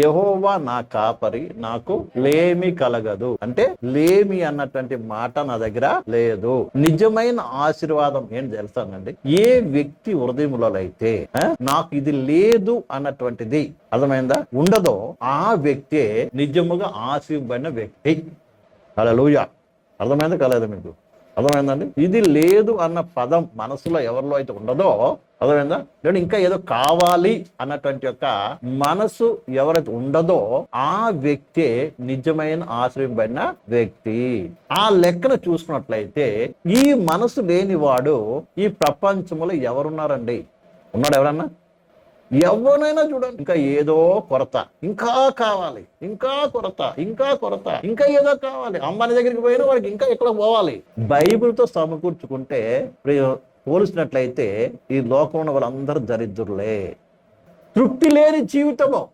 యహోవా నా కాపరి నాకు లేమి కలగదు. అంటే లేమి అన్నటువంటి మాట నా దగ్గర లేదు. నిజమైన ఆశీర్వాదం ఏం తెలుసానండి ఏ వ్యక్తి హృదయంలో అయితే నాకు ఇది లేదు అన్నటువంటిది అర్థమైందా? ఉండదో ఆ వ్యక్తే నిజముగా ఆశీర్వడిన వ్యక్తి. అలా అర్థమైందా కలదు మీకు? అర్థమైందండి? ఇది లేదు అన్న పదం మనసులో ఎవరిలో అయితే ఉండదో అర్థమైందా? నేను ఇంకా ఏదో కావాలి అన్నటువంటి యొక్క మనసు ఎవరైతే ఉండదో ఆ వ్యక్తే నిజమైన ఆశ్రయింపబడిన వ్యక్తి. ఆ లెక్కన చూసుకున్నట్లయితే ఈ మనసు లేనివాడు ఈ ప్రపంచంలో ఎవరున్నారండి? ఉన్నాడు ఎవరన్నా? ఎవరినైనా చూడండి. ఇంకా ఏదో కొరత. ఇంకా కావాలి. ఇంకా కొరత. ఇంకా కొరత. ఇంకా ఏదో కావాలి. అమ్మాని దగ్గరికి పోయినా వాడికి ఇంకా ఎక్కడ పోవాలి? బైబిల్తో సమకూర్చుకుంటే పోలిసినట్లయితే పోల్చినట్లయితే ఈ లోకంలో వాళ్ళందరూ దరిద్రులే. తృప్తి లేని జీవితము.